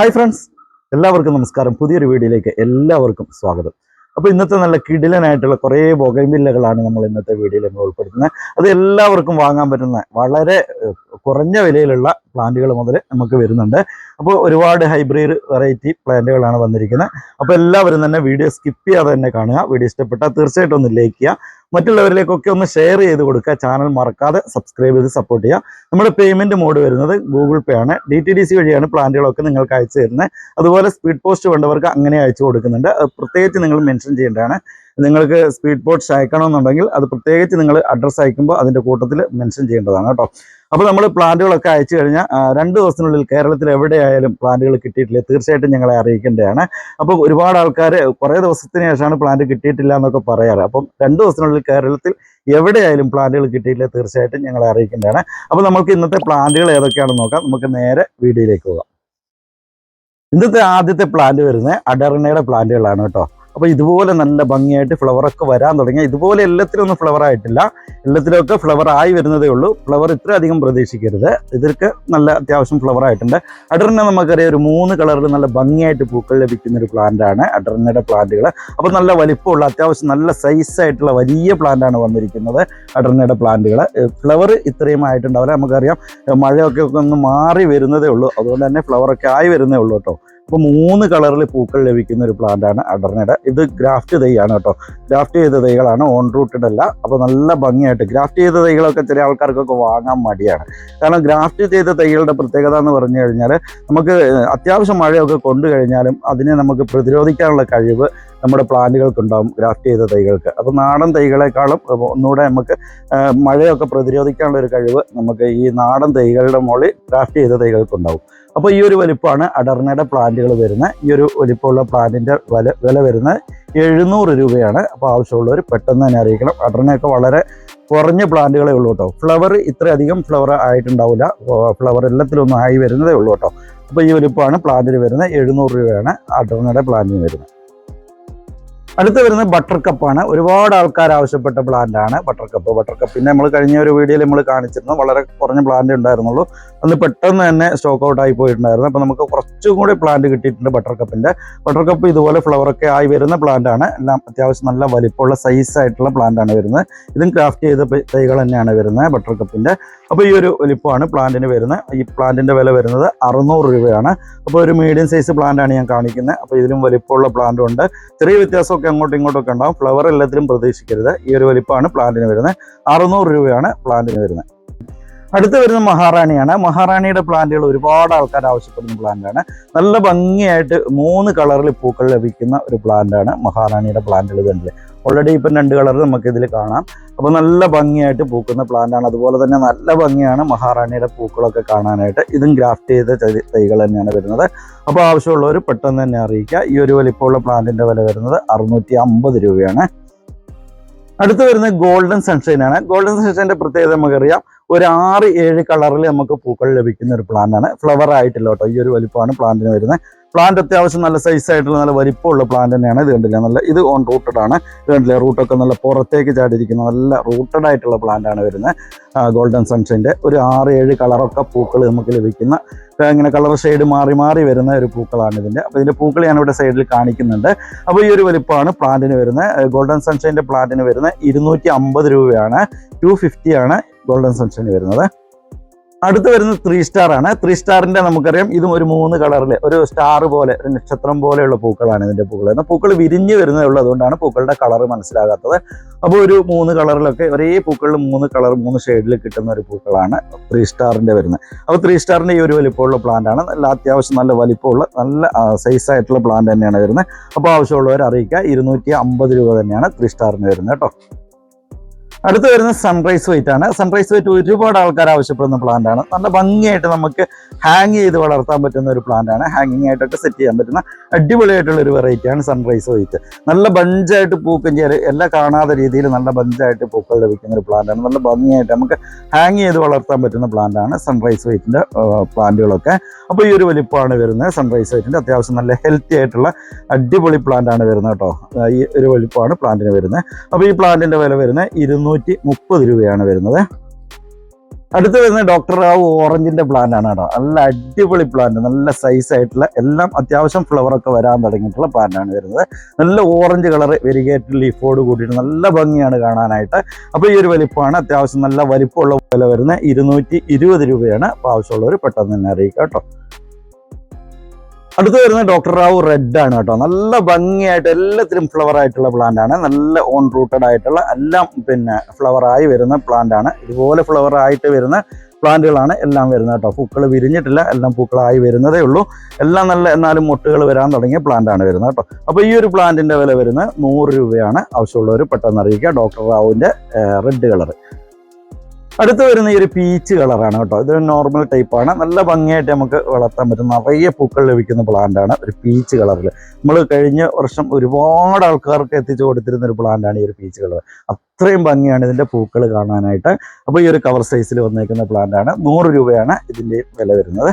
Hi friends എല്ലാവർക്കും നമസ്കാരം. പുതിയൊരു വീഡിയോയിലേക്ക് എല്ലാവർക്കും സ്വാഗതം. അപ്പോൾ ഇന്നത്തെ നല്ല കിടിലനായിട്ടുള്ള കുറേ ബൊഗൈമില്ലകളാണ് നമ്മൾ ഇന്നത്തെ വീഡിയോയിൽ നമ്മൾ ഉൾപ്പെടുത്തുന്നത്. അത് എല്ലാവർക്കും വാങ്ങാൻ പറ്റുന്ന വളരെ കുറഞ്ഞ വിലയിലുള്ള പ്ലാന്റുകൾ മുതൽ നമുക്ക് വരുന്നുണ്ട്. അപ്പോൾ ഒരുപാട് ഹൈബ്രിഡ് വെറൈറ്റി പ്ലാന്റുകളാണ് വന്നിരിക്കുന്നത്. അപ്പോൾ എല്ലാവരും തന്നെ വീഡിയോ സ്കിപ്പ് ചെയ്യാതെ തന്നെ കാണുക. വീഡിയോ ഇഷ്ടപ്പെട്ടാൽ തീർച്ചയായിട്ടും ഒന്ന് ലൈക്ക് ചെയ്യുക. മറ്റുള്ളവരിലേക്കൊക്കെ ഒന്ന് ഷെയർ ചെയ്ത് കൊടുക്കുക. ചാനൽ മറക്കാതെ സബ്സ്ക്രൈബ് ചെയ്ത് സപ്പോർട്ട് ചെയ്യുക. നമ്മുടെ പേയ്മെന്റ് മോഡ് വരുന്നത് ഗൂഗിൾ പേ ആണ്. ഡി ടി ഡി സി വഴിയാണ് പ്ലാന്റുകളൊക്കെ നിങ്ങൾക്ക് അയച്ചു തരുന്നത്. അതുപോലെ സ്പീഡ് പോസ്റ്റ് വേണ്ടവർക്ക് അങ്ങനെ അയച്ചു കൊടുക്കുന്നുണ്ട്. പ്രത്യേകിച്ച് നിങ്ങൾ മെൻഷൻ ചെയ്യേണ്ടതാണ്. നിങ്ങൾക്ക് സ്പീഡ് പോസ്റ്റ് അയക്കണമെന്നുണ്ടെങ്കിൽ അത് പ്രത്യേകിച്ച് നിങ്ങൾ അഡ്രസ്സ് അയക്കുമ്പോൾ അതിന്റെ കൂട്ടത്തിൽ മെൻഷൻ ചെയ്യേണ്ടതാണ് കേട്ടോ. അപ്പോൾ നമ്മൾ പ്ലാന്റുകളൊക്കെ അയച്ചു കഴിഞ്ഞാൽ രണ്ട് ദിവസത്തിനുള്ളിൽ കേരളത്തിൽ എവിടെയായാലും പ്ലാന്റുകൾ കിട്ടിയിട്ടില്ല. തീർച്ചയായിട്ടും ഞങ്ങളെ അറിയിക്കേണ്ടതാണ്. അപ്പോൾ ഒരുപാട് ആൾക്കാർ കുറേ ദിവസത്തിന് ശേഷമാണ് പ്ലാന്റ് കിട്ടിയിട്ടില്ല എന്നൊക്കെ പറയാറ്. അപ്പം രണ്ട് ദിവസത്തിനുള്ളിൽ കേരളത്തിൽ എവിടെയായാലും പ്ലാന്റുകൾ കിട്ടിയിട്ടില്ല തീർച്ചയായിട്ടും ഞങ്ങളെ അറിയിക്കേണ്ടതാണ്. അപ്പോൾ നമുക്ക് ഇന്നത്തെ പ്ലാന്റുകൾ ഏതൊക്കെയാണെന്ന് നോക്കാം. നമുക്ക് നേരെ വീഡിയോയിലേക്ക് പോകാം. ഇന്നത്തെ ആദ്യത്തെ പ്ലാന്റ് വരുന്നത് അഡറിനയുടെ പ്ലാന്റുകളാണ് കേട്ടോ. അപ്പോൾ ഇതുപോലെ നല്ല ഭംഗിയായിട്ട് ഫ്ലവർ ഒക്കെ വരാൻ തുടങ്ങി ഇതുപോലെ എല്ലാത്തിലും ഒന്നും ഫ്ലവർ ആയിട്ടില്ല. എല്ലാത്തിലൊക്കെ ഫ്ലവർ ആയി വരുന്നതേ ഉള്ളൂ. ഫ്ലവർ ഇത്ര അധികം പ്രതീക്ഷിക്കരുത്. ഇതിற்கு നല്ല അത്യാവശ്യം ഫ്ലവർ ആയിട്ടുണ്ട്. അഡറിന നമുക്കറിയാം ഒരു മൂന്ന് കളറിൽ നല്ല ഭംഗിയായിട്ട് പൂക്കൾ ലഭിക്കുന്ന ഒരു പ്ലാന്റ് ആണ് അഡറിനയുടെ പ്ലാന്റുകൾ അപ്പോൾ നല്ല വലിപ്പമുള്ള അത്യാവശ്യം നല്ല സൈസ് ആയിട്ടുള്ള വലിയ പ്ലാന്റ് ആണ് വന്നിരിക്കുന്നത് അഡറിനയുടെ പ്ലാന്റുകൾ ഫ്ലവർ ഇത്രയും ആയിട്ടുണ്ടാവില്ല. നമുക്കറിയാം മഴയൊക്കെ ഒന്ന് മാറി വരുന്നതേ ഉള്ളൂ. അതുകൊണ്ട് തന്നെ ഫ്ലവർ ഒക്കെ ആയി വരുന്നേ ഉള്ളൂ കേട്ടോ. അപ്പോൾ മൂന്ന് കളറിൽ പൂക്കൾ ലഭിക്കുന്ന ഒരു പ്ലാന്റ് ആണ് അഡർനയുടെ ഇത് ഗ്രാഫ്റ്റ് തൈയാണ് കേട്ടോ. ഗ്രാഫ്റ്റ് ചെയ്ത തൈകളാണ് ഓൺ റൂട്ടഡ് അല്ല. അപ്പോൾ നല്ല ഭംഗിയായിട്ട് ഗ്രാഫ്റ്റ് ചെയ്ത തൈകളൊക്കെ ചില ആൾക്കാർക്കൊക്കെ വാങ്ങാൻ മടിയാണ്. കാരണം ഗ്രാഫ്റ്റ് ചെയ്ത തൈകളുടെ പ്രത്യേകത എന്ന് പറഞ്ഞു കഴിഞ്ഞാൽ നമുക്ക് അത്യാവശ്യം മഴയൊക്കെ കൊണ്ടു കഴിഞ്ഞാലും അതിനെ നമുക്ക് പ്രതിരോധിക്കാനുള്ള കഴിവ് നമ്മുടെ പ്ലാന്റുകൾക്കുണ്ടാവും ഗ്രാഫ്റ്റ് ചെയ്ത തൈകൾക്ക്. അപ്പോൾ നാടൻ തൈകളെക്കാളും ഒന്നുകൂടെ നമുക്ക് മഴയൊക്കെ പ്രതിരോധിക്കാനുള്ള ഒരു കഴിവ് നമുക്ക് ഈ നാടൻ തൈകളുടെ മുകളിൽ ഗ്രാഫ്റ്റ് ചെയ്ത തൈകൾക്കുണ്ടാവും. അപ്പോൾ ഈ ഒരു വലിപ്പമാണ് അഡർണയുടെ പ്ലാന്റുകൾ വരുന്നത് ഈ ഒരു വലിപ്പമുള്ള പ്ലാന്റിന്റെ വില വില വരുന്നത് എഴുന്നൂറ് രൂപയാണ്. അപ്പോൾ ആവശ്യമുള്ളവർ പെട്ടെന്ന് തന്നെ അറിയിക്കണം. അഡർണയൊക്കെ വളരെ കുറഞ്ഞ പ്ലാന്റുകളേ ഉള്ളൂ കേട്ടോ. ഫ്ലവർ ഇത്രയധികം ഫ്ലവർ ആയിട്ടുണ്ടാവില്ല. ഫ്ലവർ എല്ലാത്തിലൊന്നും ആയി വരുന്നതേ ഉള്ളൂ കേട്ടോ. അപ്പോൾ ഈ വലിപ്പമാണ് പ്ലാന്റിന് വരുന്നത് എഴുന്നൂറ് രൂപയാണ് അഡർണയുടെ പ്ലാന്റിന് വരുന്നത്. അടുത്ത് വരുന്നത് ബട്ടർ കപ്പാണ് ഒരുപാട് ആൾക്കാർ ആവശ്യപ്പെട്ട പ്ലാന്റ് ആണ് ബട്ടർ കപ്പ് ബട്ടർ കപ്പ് പിന്നെ നമ്മൾ കഴിഞ്ഞ ഒരു വീഡിയോയിൽ നമ്മൾ കാണിച്ചിരുന്നു വളരെ കുറഞ്ഞ പ്ലാന്റ് ഉണ്ടായിരുന്നുള്ളൂ. അന്ന് പെട്ടെന്ന് തന്നെ സ്റ്റോക്ക് ഔട്ട് ആയി പോയിട്ടുണ്ടായിരുന്നു. അപ്പോൾ നമുക്ക് കുറച്ചും കൂടി പ്ലാന്റ് കിട്ടിയിട്ടുണ്ട് ബട്ടർ കപ്പിന്റെ ബട്ടർ കപ്പ് ഇതുപോലെ ഫ്ലവർ ഒക്കെ ആയി വരുന്ന പ്ലാന്റ് ആണ്. എല്ലാം അത്യാവശ്യം നല്ല വലിപ്പമുള്ള സൈസ് ആയിട്ടുള്ള പ്ലാന്റ് ആണ് വരുന്നത്. ഇതും ക്രാഫ്റ്റ് ചെയ്ത തൈകൾ തന്നെയാണ് വരുന്നത് ബട്ടർ കപ്പിന്റെ അപ്പോൾ ഈ ഒരു വലിപ്പമാണ് പ്ലാന്റിന് വരുന്നത്. ഈ പ്ലാന്റിന്റെ വില വരുന്നത് അറുന്നൂറ് രൂപയാണ്. അപ്പോൾ ഒരു മീഡിയം സൈസ് പ്ലാന്റ് ആണ് ഞാൻ കാണിക്കുന്നത്. അപ്പോൾ ഇതിലും വലിപ്പമുള്ള പ്ലാന്റും ഉണ്ട്. ചെറിയ വ്യത്യാസമൊക്കെ അങ്ങോട്ടും ഇങ്ങോട്ടും ഒക്കെ ഉണ്ടാവും. ഫ്ലവർ എല്ലാത്തിലും പ്രതീക്ഷിക്കരുത്. ഈ ഒരു വലിപ്പമാണ് പ്ലാന്റിന് വരുന്നത്. അറുന്നൂറ് രൂപയാണ് പ്ലാന്റിന് വരുന്നത്. അടുത്ത് വരുന്ന മഹാറാണിയാണ്. മഹാറാണിയുടെ പ്ലാന്റുകൾ ഒരുപാട് ആൾക്കാർ ആവശ്യപ്പെടുന്ന പ്ലാന്റാണ് നല്ല ഭംഗിയായിട്ട് മൂന്ന് കളറിൽ പൂക്കൾ ലഭിക്കുന്ന ഒരു പ്ലാന്റാണ് മഹാറാണിയുടെ പ്ലാന്റുകൾ തന്നെ ഓൾറെഡി ഇപ്പം രണ്ട് കളർ നമുക്ക് ഇതിൽ കാണാം. അപ്പോൾ നല്ല ഭംഗിയായിട്ട് പൂക്കുന്ന പ്ലാന്റാണ് അതുപോലെ തന്നെ നല്ല ഭംഗിയാണ് മഹാറാണിയുടെ പൂക്കളൊക്കെ കാണാനായിട്ട്. ഇതും ഗ്രാഫ്റ്റ് ചെയ്ത തൈകൾ തന്നെയാണ് വരുന്നത്. അപ്പോൾ ആവശ്യമുള്ളവർ പെട്ടെന്ന് തന്നെ അറിയിക്കുക. ഈ ഒരു വലിപ്പമുള്ള പ്ലാന്റിന്റെ വില വരുന്നത് അറുന്നൂറ്റി അമ്പത് രൂപയാണ്. അടുത്ത് വരുന്നത് ഗോൾഡൻ സൺഷൈൻ ആണ്. ഗോൾഡൻ സൺഷൈന്റെ പ്രത്യേകത നമുക്കറിയാം. ഒരു ആറ് ഏഴ് കളറിൽ നമുക്ക് പൂക്കൾ ലഭിക്കുന്ന ഒരു പ്ലാന്റ് ആണ്. ഫ്ലവർ ആയിട്ടില്ല കേട്ടോ. ഈ ഒരു വലിപ്പമാണ് പ്ലാന്റിന് വരുന്നത്. പ്ലാന്റ് അത്യാവശ്യം നല്ല സൈസ് ആയിട്ടുള്ള നല്ല വലിപ്പമുള്ള പ്ലാന്റ് തന്നെയാണ്. ഇത് കണ്ടില്ല? നല്ല ഇത് ഓൺ റൂട്ടഡ് ആണ്. ഇത് കണ്ടില്ലേ? റൂട്ടൊക്കെ നല്ല പുറത്തേക്ക് ചാടിയിരിക്കുന്ന നല്ല റൂട്ടഡ് ആയിട്ടുള്ള പ്ലാന്റ് ആണ് വരുന്നത്. ഗോൾഡൻ സൺഷൈന്റെ ഒരു ആറ് ഏഴ് കളറൊക്കെ പൂക്കൾ നമുക്ക് ലഭിക്കുന്ന ഇങ്ങനെ കളർ ഷെയ്ഡ് മാറി മാറി വരുന്ന ഒരു പൂക്കളാണ് ഇതിന്റെ അപ്പോൾ ഇതിന്റെ പൂക്കൾ ഞാൻ ഇവിടെ സൈഡിൽ കാണിക്കുന്നുണ്ട്. അപ്പോൾ ഈ ഒരു വലിപ്പമാണ് പ്ലാന്റിന് വരുന്നത്. ഗോൾഡൻ സൺഷൈന്റെ പ്ലാന്റിന് വരുന്നത് ഇരുന്നൂറ്റി അമ്പത് രൂപയാണ്. ടു ഫിഫ്റ്റിയാണ് ഗോൾഡൻ സൺഷൈൻ വരുന്നത്. അടുത്ത് വരുന്നത് ത്രീ സ്റ്റാർ ആണ്. ത്രീ സ്റ്റാറിന്റെ നമുക്കറിയാം ഇതും ഒരു മൂന്ന് കളറിലെ ഒരു സ്റ്റാർ പോലെ ഒരു നക്ഷത്രം പോലെയുള്ള പൂക്കളാണ് ഇതിന്റെ പൂക്കൾ. എന്നാൽ പൂക്കൾ വിരിഞ്ഞു വരുന്നതേ ഉള്ളൂ അതുകൊണ്ടാണ് പൂക്കളുടെ കളർ മനസ്സിലാകാത്തത്. അപ്പോൾ ഒരു മൂന്ന് കളറിലൊക്കെ ഒരേ പൂക്കളിൽ മൂന്ന് കളർ മൂന്ന് ഷെയ്ഡിൽ കിട്ടുന്ന ഒരു പൂക്കളാണ് ത്രീ സ്റ്റാറിന്റെ വരുന്നത്. അപ്പോൾ ത്രീ സ്റ്റാറിന്റെ ഈ ഒരു വലിപ്പമുള്ള പ്ലാന്റ് ആണ്. നല്ല അത്യാവശ്യം നല്ല വലിപ്പമുള്ള നല്ല സൈസ് ആയിട്ടുള്ള പ്ലാന്റ് തന്നെയാണ് വരുന്നത്. അപ്പോൾ ആവശ്യമുള്ളവർ അറിയിക്കുക ഇരുന്നൂറ്റി അമ്പത് രൂപ തന്നെയാണ് ത്രീ സ്റ്റാറിന് വരുന്നത് കേട്ടോ. അടുത്ത് വരുന്ന സൺറൈസ് വൈറ്റ് ആണ്. സൺറൈസ് വൈറ്റ് ഒരുപാട് ആൾക്കാർ ആവശ്യപ്പെടുന്ന പ്ലാന്റ് ആണ്. നല്ല ഭംഗിയായിട്ട് നമുക്ക് ഹാങ് ചെയ്ത് വളർത്താൻ പറ്റുന്ന ഒരു പ്ലാന്റ് ആണ്. ഹാങ്ങിങ് ആയിട്ടൊക്കെ സെറ്റ് ചെയ്യാൻ പറ്റുന്ന അടിപൊളിയായിട്ടുള്ള ഒരു വെറൈറ്റി ആണ് സൺറൈസ് വൈറ്റ് നല്ല ബഞ്ചായിട്ട് പൂക്കും ചെയ്യാൻ എല്ലാം കാണാത്ത രീതിയിൽ നല്ല ബഞ്ചായിട്ട് പൂക്കൾ ലഭിക്കുന്ന ഒരു പ്ലാന്റ് ആണ്. നല്ല ഭംഗിയായിട്ട് നമുക്ക് ഹാങ് ചെയ്ത് വളർത്താൻ പറ്റുന്ന പ്ലാന്റ് ആണ് സൺറൈസ് വൈറ്റിന്റെ പ്ലാന്റുകളൊക്കെ അപ്പോൾ ഈ ഒരു വലിപ്പമാണ് വരുന്നത് സൺറൈസ് വൈറ്റിന്റെ അത്യാവശ്യം നല്ല ഹെൽത്തി ആയിട്ടുള്ള അടിപൊളി പ്ലാന്റ് ആണ് വരുന്നത് കേട്ടോ. ഈ ഒരു വലിപ്പമാണ് പ്ലാന്റിന് വരുന്നത്. അപ്പോൾ ഈ പ്ലാന്റിന്റെ വില വരുന്നത് ഇരുന്നൂറ്റി മുപ്പത് രൂപയാണ് വരുന്നത്. അടുത്ത് വരുന്നത് ഡോക്ടർ റാവു ഓറഞ്ചിന്റെ പ്ലാന്റ് ആണ് കേട്ടോ. നല്ല അടിപൊളി പ്ലാന്റ് നല്ല സൈസ് ആയിട്ടുള്ള എല്ലാം അത്യാവശ്യം ഫ്ലവറൊക്കെ വരാൻ തുടങ്ങിയിട്ടുള്ള പ്ലാന്റ് ആണ് വരുന്നത്. നല്ല ഓറഞ്ച് കളർ വെരികേറ്റ് ലീഫോട് കൂടിയിട്ട് നല്ല ഭംഗിയാണ് കാണാനായിട്ട്. അപ്പോൾ ഈ ഒരു വലിപ്പമാണ്. അത്യാവശ്യം നല്ല വലിപ്പമുള്ള വില വരുന്നത് ഇരുന്നൂറ്റി രൂപയാണ്. ആവശ്യമുള്ളവർ പെട്ടെന്ന് തന്നെ അറിയിക്കാം കേട്ടോ. അടുത്ത് വരുന്ന ഡോക്ടർ റാവു റെഡ് ആണ് കേട്ടോ. നല്ല ഭംഗിയായിട്ട് എല്ലാത്തിലും ഫ്ലവർ ആയിട്ടുള്ള പ്ലാന്റ് ആണ്. നല്ല ഓൺ റൂട്ടഡ് ആയിട്ടുള്ള എല്ലാം പിന്നെ ഫ്ലവർ ആയി വരുന്ന പ്ലാന്റ് ആണ്. ഇതുപോലെ ഫ്ലവർ ആയിട്ട് വരുന്ന പ്ലാന്റുകളാണ് എല്ലാം വരുന്നത് കേട്ടോ. പൂക്കൾ വിരിഞ്ഞിട്ടില്ല. എല്ലാം പൂക്കളായി വരുന്നതേ ഉള്ളൂ. എല്ലാം നല്ല എന്നാലും മുട്ടുകൾ വരാൻ തുടങ്ങിയ പ്ലാന്റാണ് വരുന്നത് കേട്ടോ. അപ്പോൾ ഈ ഒരു പ്ലാന്റിന്റെ വില വരുന്നത് നൂറ് രൂപയാണ്. ആവശ്യമുള്ളവർ പെട്ടെന്ന് അറിയിക്കുക. ഡോക്ടർ റാവുവിന്റെ റെഡ് കളർ അടുത്ത് വരുന്ന ഈ ഒരു പീച്ച് കളറാണ് കേട്ടോ. ഇതൊരു നോർമൽ ടൈപ്പാണ് നല്ല ഭംഗിയായിട്ട് നമുക്ക് വളർത്താൻ പറ്റും. നിറയെ പൂക്കൾ ലഭിക്കുന്ന പ്ലാന്റ് ആണ് ഒരു പീച്ച് കളറിൽ നമ്മൾ കഴിഞ്ഞ വർഷം ഒരുപാട് ആൾക്കാർക്ക് എത്തിച്ചു കൊടുത്തിരുന്ന ഒരു പ്ലാന്റാണ് ഈ ഒരു പീച്ച് കളർ അത്രയും ഭംഗിയാണ് ഇതിന്റെ പൂക്കൾ കാണാനായിട്ട്. അപ്പോൾ ഈ ഒരു കവർ സൈസിൽ വന്നേക്കുന്ന പ്ലാന്റ് ആണ്. നൂറ് രൂപയാണ് ഇതിന്റെ വില വരുന്നത്.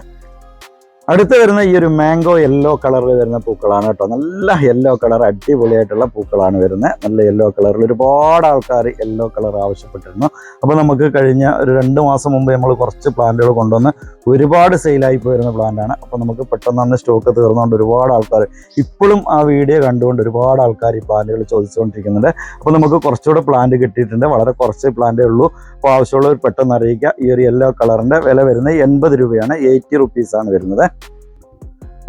അടുത്ത് വരുന്ന ഈ ഒരു മാംഗോ യെല്ലോ കളറിൽ വരുന്ന പൂക്കളാണ് കേട്ടോ. നല്ല യെല്ലോ കളർ അടിപൊളിയായിട്ടുള്ള പൂക്കളാണ് വരുന്നത്. നല്ല യെല്ലോ കളറിൽ ഒരുപാട് ആൾക്കാർ യെല്ലോ കളർ ആവശ്യപ്പെട്ടിരുന്നു. അപ്പോൾ നമുക്ക് കഴിഞ്ഞ ഒരു രണ്ട് മാസം മുമ്പ് നമ്മൾ കുറച്ച് പ്ലാന്റുകൾ കൊണ്ടുവന്ന് ഒരുപാട് സെയിലായി പോയിരുന്ന പ്ലാന്റാണ് അപ്പോൾ നമുക്ക് പെട്ടെന്ന് അന്ന് സ്റ്റോക്ക് തീർന്നുകൊണ്ട് ഒരുപാട് ആൾക്കാർ ഇപ്പോഴും ആ വീഡിയോ കണ്ടുകൊണ്ട് ഒരുപാട് ആൾക്കാർ ഈ പ്ലാന്റുകൾ ചോദിച്ചുകൊണ്ടിരിക്കുന്നുണ്ട്. അപ്പോൾ നമുക്ക് കുറച്ചുകൂടെ പ്ലാന്റ് കിട്ടിയിട്ടുണ്ട്. വളരെ കുറച്ച് പ്ലാന്റേ ഉള്ളൂ. അപ്പോൾ ആവശ്യമുള്ളവർ പെട്ടെന്ന് അറിയിക്കുക. ഈ ഒരു യെല്ലോ കളറിന്റെ വില വരുന്നത് എൺപത് രൂപയാണ്. എയ്റ്റി റുപ്പീസാണ് വരുന്നത്.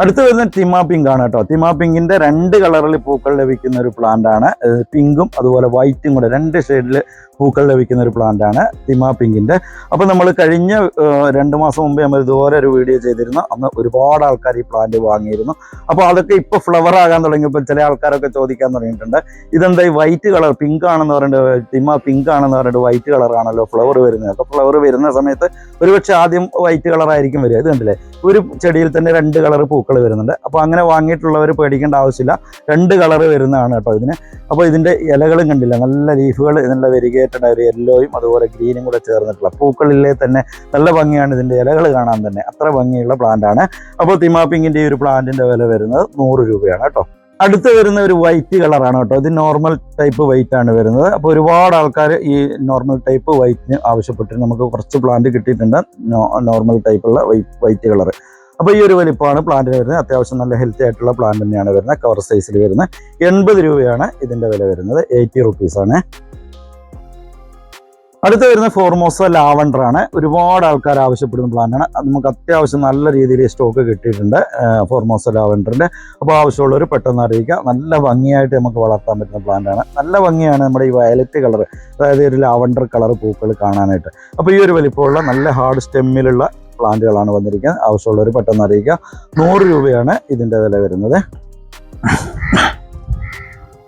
അടുത്ത് വരുന്ന ടിമാ പിങ്ക് ആണ് കേട്ടോ. ടിമാ പിങ്കിന്റെ രണ്ട് കളറിൽ പൂക്കൾ ലഭിക്കുന്ന ഒരു പ്ലാന്റ് ആണ്. പിങ്കും അതുപോലെ വൈറ്റും കൂടെ രണ്ട് ഷെയ്ഡിൽ പൂക്കൾ ലഭിക്കുന്ന ഒരു പ്ലാന്റ് ആണ് ടിമാ പിങ്കിന്റെ അപ്പോൾ നമ്മൾ കഴിഞ്ഞ രണ്ട് മാസം മുമ്പേ നമ്മൾ ഇതുപോലെ ഒരു വീഡിയോ ചെയ്തിരുന്നു. അന്ന് ഒരുപാട് ആൾക്കാർ ഈ പ്ലാന്റ് വാങ്ങിയിരുന്നു. അപ്പോൾ അതൊക്കെ ഇപ്പോൾ ഫ്ലവർ ആകാൻ തുടങ്ങിയപ്പോൾ ചില ആൾക്കാരൊക്കെ ചോദിക്കാൻ തുടങ്ങിയിട്ടുണ്ട്. ഇതെന്താ ഈ വൈറ്റ് കളർ പിങ്ക് ആണെന്ന് പറഞ്ഞിട്ട് ടിമാ പിങ്ക് ആണെന്ന് പറഞ്ഞിട്ട് വൈറ്റ് കളർ ആണല്ലോ ഫ്ലവർ വരുന്നത്. അപ്പോൾ ഫ്ലവർ വരുന്ന സമയത്ത് ഒരുപക്ഷെ ആദ്യം വൈറ്റ് കളർ ആയിരിക്കും വരിക. ഇത് കണ്ടില്ലേ? ഒരു ചെടിയിൽ തന്നെ രണ്ട് കളർ പൂക്കൾ വരുന്നുണ്ട്. അപ്പോൾ അങ്ങനെ വാങ്ങിയിട്ടുള്ളവർ പേടിക്കേണ്ട ആവശ്യമില്ല. രണ്ട് കളർ വരുന്നതാണ് കേട്ടോ ഇതിന്. അപ്പോൾ ഇതിന്റെ ഇലകളും കണ്ടില്ല നല്ല ലീഫുകൾ ഇതിനുള്ള വെരിഗേറ്റഡ് ഒരു യെല്ലോയും അതുപോലെ ഗ്രീനും കൂടെ ചേർന്നിട്ടുള്ള പൂക്കളിലെ തന്നെ നല്ല ഭംഗിയാണ് ഇതിന്റെ ഇലകൾ കാണാൻ തന്നെ. അത്ര ഭംഗിയുള്ള പ്ലാന്റ് ആണ്. അപ്പോൾ തിമാപ്പിങ്ങിന്റെ ഈ ഒരു പ്ലാന്റിന്റെ വില വരുന്നത് നൂറ് രൂപയാണ് കേട്ടോ. അടുത്ത് വരുന്ന ഒരു വൈറ്റ് കളറാണ് കേട്ടോ. ഇത് നോർമൽ ടൈപ്പ് വൈറ്റ് ആണ് വരുന്നത്. അപ്പോൾ ഒരുപാട് ആൾക്കാർ ഈ നോർമൽ ടൈപ്പ് വൈറ്റിന് ആവശ്യപ്പെട്ടിട്ട് നമുക്ക് കുറച്ച് പ്ലാന്റ് കിട്ടിയിട്ടുണ്ട്. നോർമൽ ടൈപ്പുള്ള വൈറ്റ് വൈറ്റ് കളർ അപ്പോൾ ഈ ഒരു വലിപ്പമാണ് പ്ലാന്റിന് വരുന്നത്. അത്യാവശ്യം നല്ല ഹെൽത്തി ആയിട്ടുള്ള പ്ലാന്റ് തന്നെയാണ് വരുന്നത്. കവർ സൈസിൽ വരുന്നത്. എൺപത് രൂപയാണ് ഇതിന്റെ വില വരുന്നത്. എയ്റ്റി റുപ്പീസാണ് അടുത്ത് വരുന്ന ഫോർമോസ ലാവണ്ടർ ആണ്. ഒരുപാട് ആൾക്കാർ ആവശ്യപ്പെടുന്ന പ്ലാന്റാണ് നമുക്ക് അത്യാവശ്യം നല്ല രീതിയിൽ സ്റ്റോക്ക് കിട്ടിയിട്ടുണ്ട് ഫോർമോസ ലാവണ്ടറിന്റെ അപ്പോൾ ആവശ്യമുള്ളവർ പെട്ടെന്ന് അറിയിക്കുക. നല്ല ഭംഗിയായിട്ട് നമുക്ക് വളർത്താൻ പറ്റുന്ന പ്ലാന്റാണ് നല്ല ഭംഗിയാണ് നമ്മുടെ ഈ വയലറ്റ് കളർ അതായത് ഒരു ലാവണ്ടർ കളർ പൂക്കൾ കാണാനായിട്ട്. അപ്പോൾ ഈ ഒരു വലിപ്പമുള്ള നല്ല ഹാർഡ് സ്റ്റെമ്മിലുള്ള പ്ലാന്റുകളാണ് വന്നിരിക്കുന്നത്. ആവശ്യമുള്ളവർ പെട്ടെന്ന് അറിയിക്കുക. നൂറ് രൂപയാണ് ഇതിന്റെ വില വരുന്നത്.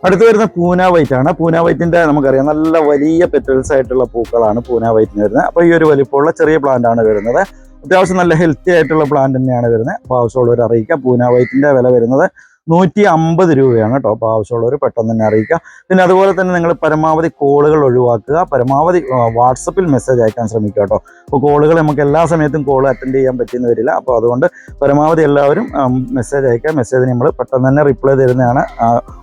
അടുത്ത് വരുന്ന പൂന വൈറ്റ് ആണ്. പൂന വൈറ്റിന്റെ നമുക്കറിയാം നല്ല വലിയ പെറ്റൽസ് ആയിട്ടുള്ള പൂക്കളാണ് പൂന വൈറ്റിന് വരുന്നത്. അപ്പോൾ ഈ ഒരു വലിപ്പമുള്ള ചെറിയ പ്ലാന്റ് ആണ് വരുന്നത്. അത്യാവശ്യം നല്ല ഹെൽത്തി ആയിട്ടുള്ള പ്ലാന്റ് തന്നെയാണ് വരുന്നത്. അപ്പോൾ ആവശ്യമുള്ളവർ അറിയിക്കുക. പൂന വൈറ്റിന്റെ വില വരുന്നത് നൂറ്റി അമ്പത് രൂപയാണ് കേട്ടോ. അപ്പോൾ ആവശ്യമുള്ളവർ പെട്ടെന്ന് തന്നെ അറിയിക്കുക. പിന്നെ അതുപോലെ തന്നെ നിങ്ങൾ പരമാവധി കോളുകൾ ഒഴിവാക്കുക. പരമാവധി വാട്സപ്പിൽ മെസ്സേജ് അയക്കാൻ ശ്രമിക്കുക കേട്ടോ. അപ്പോൾ കോളുകൾ നമുക്ക് എല്ലാ സമയത്തും കോൾ അറ്റൻഡ് ചെയ്യാൻ പറ്റിയെന്ന് വരില്ല. അപ്പോൾ അതുകൊണ്ട് പരമാവധി എല്ലാവരും മെസ്സേജ് അയക്കുക. മെസ്സേജ് നമ്മൾ പെട്ടെന്ന് തന്നെ റിപ്ലൈ തരുന്നതാണ്.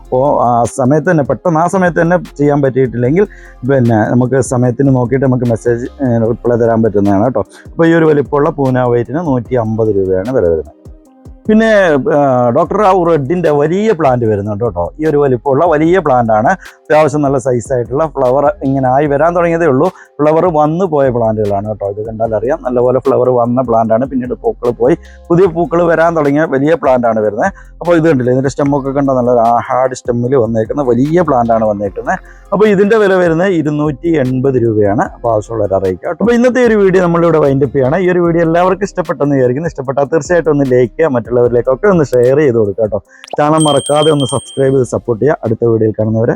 അപ്പോൾ ആ സമയത്ത് തന്നെ പെട്ടെന്ന് ആ സമയത്ത് തന്നെ ചെയ്യാൻ പറ്റിയിട്ടില്ലെങ്കിൽ പിന്നെ നമുക്ക് സമയത്തിന് നോക്കിയിട്ട് നമുക്ക് മെസ്സേജ് റിപ്ലൈ തരാൻ പറ്റുന്നതാണ് കേട്ടോ. അപ്പോൾ ഈ ഒരു വലിപ്പമുള്ള പൂന വൈറ്റിന് നൂറ്റി അമ്പത് രൂപയാണ് വില വരുന്നത്. പിന്നെ ഡോക്ടർ റാവു റെഡിന്റെ വലിയ പ്ലാന്റ് വരുന്നുണ്ട് കേട്ടോ. ഈ ഒരു വലിപ്പമുള്ള വലിയ പ്ലാന്റാണ് അത്യാവശ്യം നല്ല സൈസ് ആയിട്ടുള്ള ഫ്ലവർ ഇങ്ങനെ ആയി വരാൻ തുടങ്ങിയതേ ഉള്ളൂ. ഫ്ലവർ വന്നു പോയ പ്ലാന്റുകളാണ് കേട്ടോ. ഇത് കണ്ടാൽ അറിയാം. നല്ലപോലെ ഫ്ലവർ വന്ന പ്ലാന്റാണ് പിന്നീട് പൂക്കൾ പോയി. പുതിയ പൂക്കൾ വരാൻ തുടങ്ങിയ വലിയ പ്ലാന്റാണ് വരുന്നത്. അപ്പോൾ ഇത് കണ്ടില്ലേ? ഇതിന്റെ സ്റ്റെമ്മൊക്കെ കണ്ട നല്ല ഹാർഡ് സ്റ്റെമ്മിൽ വന്നേക്കുന്ന വലിയ പ്ലാന്റാണ് വന്നേക്കുന്നത്. അപ്പോൾ ഇതിന്റെ വില വരുന്നത് ഇരുന്നൂറ്റി എൺപത് രൂപയാണ് അപ്പോൾ ആവശ്യമുള്ളവർ അറിയിക്കുക അപ്പോൾ ഇന്നത്തെ ഒരു വീഡിയോ നമ്മളിവിടെ വൈൻഡപ്പ് ചെയ്യണം. ഈ ഒരു വീഡിയോ എല്ലാവർക്കും ഇഷ്ടപ്പെട്ടെന്ന് വിചാരിക്കുന്നു. ഇഷ്ടപ്പെട്ടാൽ തീർച്ചയായിട്ടും ഒന്ന് ലൈക്ക് ചെയ്യുക. മറ്റുള്ളവരിലേക്കൊക്കെ ഒന്ന് ഷെയർ ചെയ്ത് കൊടുക്കുക കേട്ടോ. ചാനൽ മറക്കാതെ ഒന്ന് സബ്സ്ക്രൈബ് ചെയ്ത് സപ്പോർട്ട് ചെയ്യുക. അടുത്ത വീഡിയോയിൽ കാണുന്നവരെ